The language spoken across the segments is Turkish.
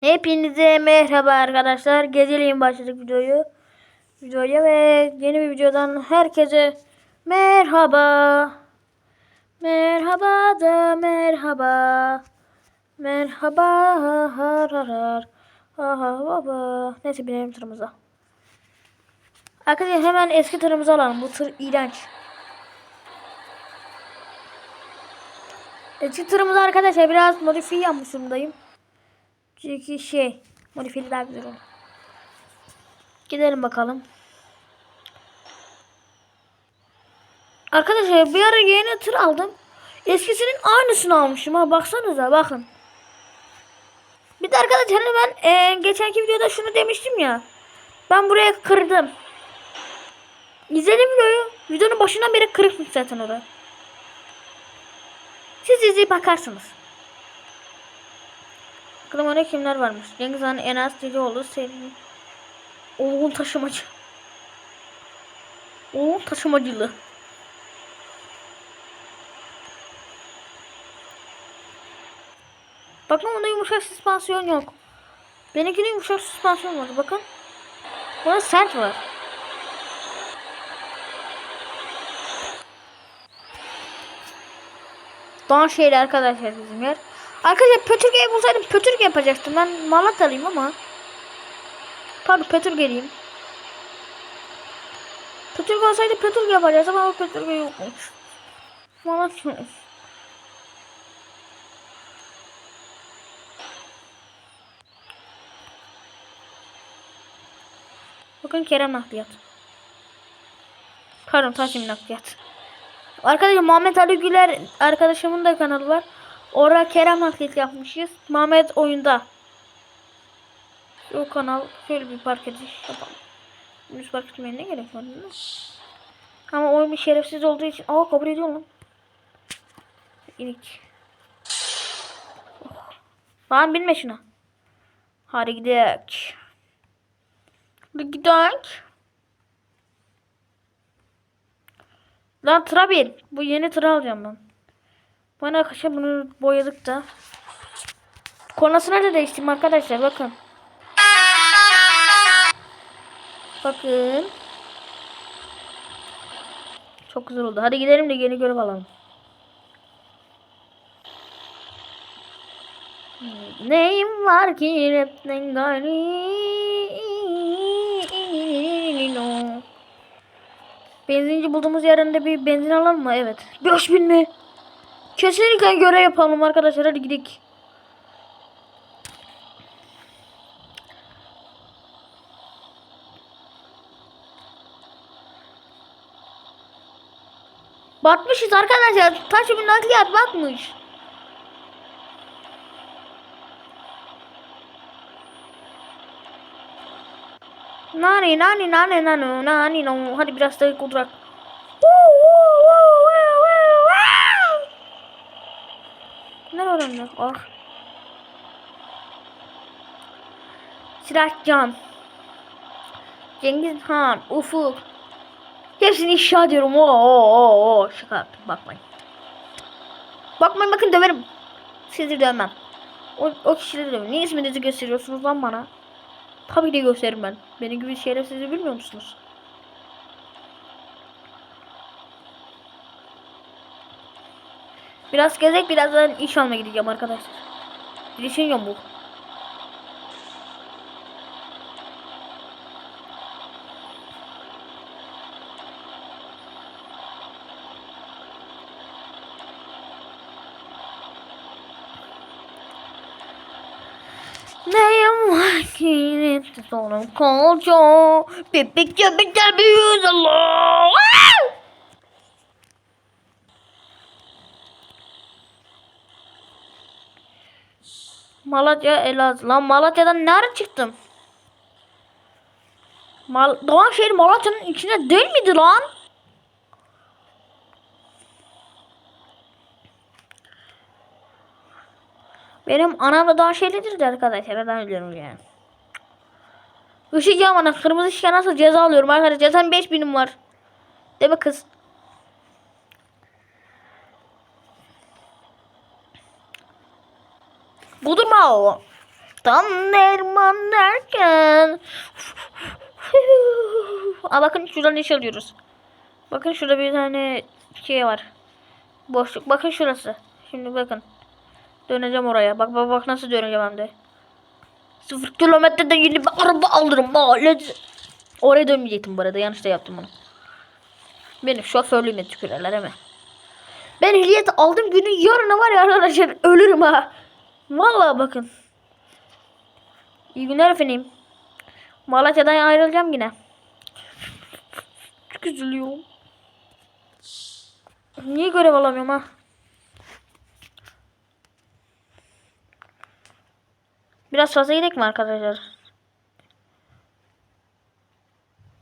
Hepinize merhaba arkadaşlar. Geceleyin başladık videoyu. Videoya ve yeni bir videodan herkese merhaba. Merhaba da merhaba. Merhaba har har har. Ha ha baba. Neyse binelim tırımıza. Arkadaşlar hemen eski tırımızı alalım. Bu tır iğrenç. Eski tırımızı arkadaşlar biraz modifiye yapmış durumdayım. Çünkü şey modifiyeli daha güzel olur. Gidelim bakalım. Arkadaşlar bir ara yeni tır aldım. Eskisinin aynısını almışım ha baksanıza bakın. Bir de arkadaşlar ben e, geçenki videoda şunu demiştim ya. Ben buraya kırdım. İzledim videoyu. Videonun başından beri kırıkmış zaten orada. Siz izleyip bakarsınız. Orada kimler varmış. Cengiz Han, Enes Dicioğlu, Sevim. Oğul taşımacı. Oğul taşımacılığı. Bakın onda yumuşak süspansiyon yok. Benimkinde yumuşak süspansiyon var. Bakın. Bunda sert var. Doğan şehri arkadaşlar bizim yer. Arkadaşlar Pötürge'yi bulsaydım Pötürge yapacaktım. Ben Malatyalıyım ama. Pardon Pötürge'liyim. Pötürge olsaydı Pötürge yapacaktım ama Pötürge yokmuş. Malatya. Bakın Kerem Nakliyat. Pardon Taksim Nakliyat. Arkadaşlar Muhammed Ali Güler arkadaşımın da kanalı var. Orada Kerem Nakliyat yapmışız. Muhammed oyunda. O kanal şöyle bir park ediş yapalım. Düz park etmeye ne gerek var? Ama oyun bir şerefsiz olduğu için. Aa kabul ediyor lan. İnik. Oh. Lan binme şuna. Hadi gidelim. Hadi gidelim. Lan tıra bin. Bu yeni tıra alacağım ben. Bana arkadaşlar bunu boyadık da. Kornasını da değiştirdim arkadaşlar bakın. Bakın. Çok güzel oldu. Hadi gidelim de yeni görev alalım. Neyim var ki rapten gari Benzinci bulduğumuz yerinde bir benzin alalım mı? Evet. 5000 mi? Kesinlikle göre yapalım arkadaşlar. Hadi gidelim. Batmışız arkadaşlar. Taş bir nakliyat batmış. Nani nani nani nani nani no. Hadi biraz daha kudrak. Var onlar? Ah. Silahcan. Cengiz Han, Ufuk. Hepsini inşa ediyorum. Oo, oo, oo. Şaka yaptım. Bakmayın. Bakmayın bakın döverim. Sizi dövmem. O, o kişileri dövmem. Niye isminizi gösteriyorsunuz lan bana? Tabii de gösteririm ben. Benim gibi şerefsizi bilmiyor musunuz? Biraz gezek birazdan iş almaya gideceğim arkadaşlar. Girişin yamuk. Neyim var ki sonum kolca Bebek göbekler büyüz Allah Malatya Elazığ lan Malatya'dan nerede çıktım? Mal Doğanşehir Malatya'nın içinde değil miydi lan? Benim anam da Doğanşehirlidir de arkadaşlar ben biliyorum yani. Işık yağmana kırmızı ışığa nasıl ceza alıyorum arkadaşlar zaten 5000'im var. Değil mi kız? Budurma o. Tam derman derken. Aa, bakın şuradan iş alıyoruz. Bakın şurada bir tane şey var. Boşluk. Bakın şurası. Şimdi bakın. Döneceğim oraya. Bak bak bak nasıl döneceğim hem de. Sıfır kilometrede yeni bir araba alırım. Mahallede. Oraya dönmeyecektim bu arada. Yanlış da yaptım bunu. Benim şoförlüğüme tükürerler hemen. Ben ehliyet aldım günün yarına var ya arkadaşlar ölürüm ha. Vallahi bakın. İyi günler efendim. Malatya'dan ayrılacağım yine. Çok üzülüyorum. Niye görev alamıyorum ha? Biraz fazla gidelim mi arkadaşlar?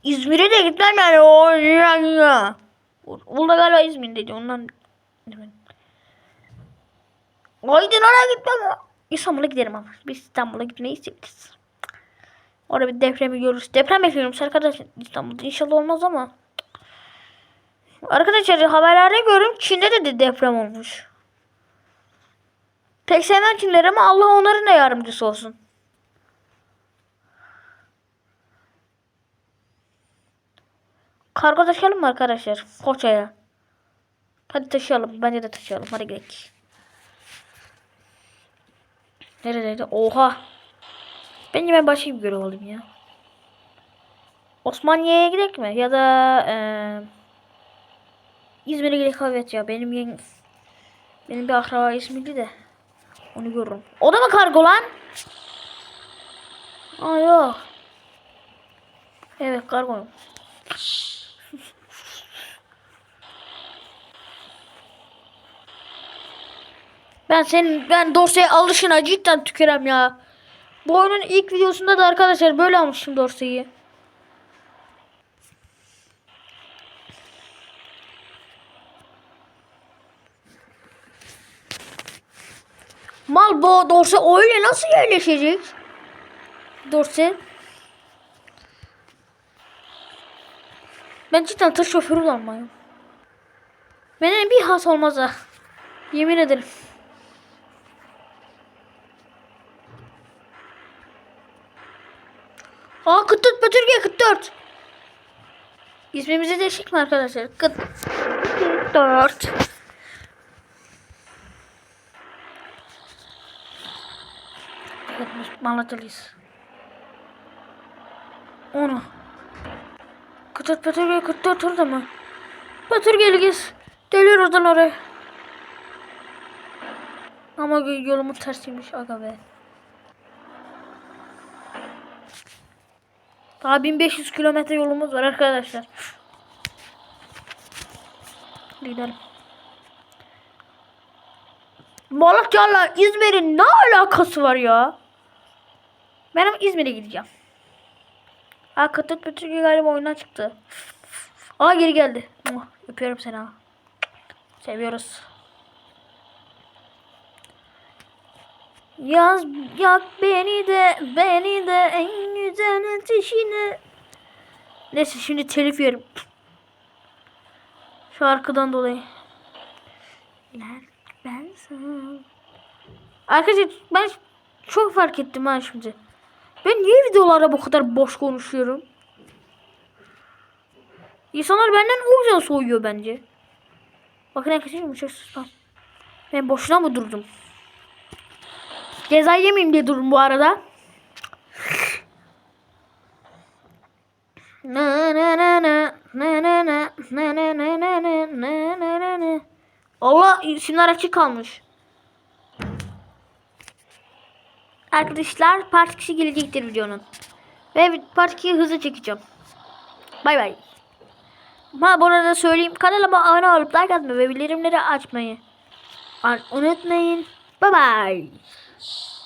İzmir'e de gitmem yani. Burada galiba İzmir'deydi ondan. Aydın oraya gitmem. İstanbul'a giderim ama. Biz İstanbul'a gitmeyi istiyoruz. Orada bir depremi görürüz. Deprem bekliyorum arkadaşlar İstanbul'da. İnşallah olmaz ama. Arkadaşlar haberlerde görüyorum Çin'de de, de deprem olmuş. Pek sevmem Çinleri ama Allah onların da yardımcısı olsun. Kargo taşıyalım mı arkadaşlar? Foça'ya. Hadi taşıyalım. Bence de taşıyalım. Hadi gidelim. Neredeydi? Oha. Bence ben başka bir görev alayım ya. Osmaniye'ye gidelim mi? Ya da eee İzmir'e gidelim evet ya. Benim yeng benim bir akraba İzmirli de. Onu görürüm. O da mı kargo lan? Aa yok. Evet kargo. Ben senin ben dosyaya alışına cidden tükürem ya. Bu oyunun ilk videosunda da arkadaşlar böyle almıştım dosyayı. Mal bu dorse öyle nasıl yerleşecek? Dorse. Ben cidden tır şoförü olmayayım. Benim bir has olmaz ha. Yemin ederim. Aa 44 Türkiye 44. İsmimizi değişik mi arkadaşlar? 44. Evet. Onu. 44 Türkiye 44 orada mı? Türkiye'li giz. Deliyor oradan oraya. Ama yolumun tersiymiş aga be. Daha 1500 kilometre yolumuz var arkadaşlar. Gidelim. Malatya'yla İzmir'in ne alakası var ya? Ben ama İzmir'e gideceğim. Ha Kıtık Bütürge galiba oyuna çıktı. Aa geri geldi. Öpüyorum seni ha. Seviyoruz. Yaz yak beni de beni de en güzel ateşine. Neyse şimdi telif yerim. Şarkıdan dolayı. Ben sana. Arkadaşlar ben çok fark ettim ha şimdi. Ben niye videolarda bu kadar boş konuşuyorum? İnsanlar benden o yüzden soğuyor bence. Bakın arkadaşlar sus lan. Ben boşuna mı durdum? Ceza yemeyeyim diye durdum bu arada. Na na na na na na na na na na na na na na na Allah isimler açık kalmış. Arkadaşlar part 2 gelecektir videonun. Ve part 2'yi hızlı çekeceğim. Bay bay. Ha bu arada söyleyeyim kanalıma abone olup like atmayı ve bildirimleri açmayı unutmayın. Bye bye. Yes.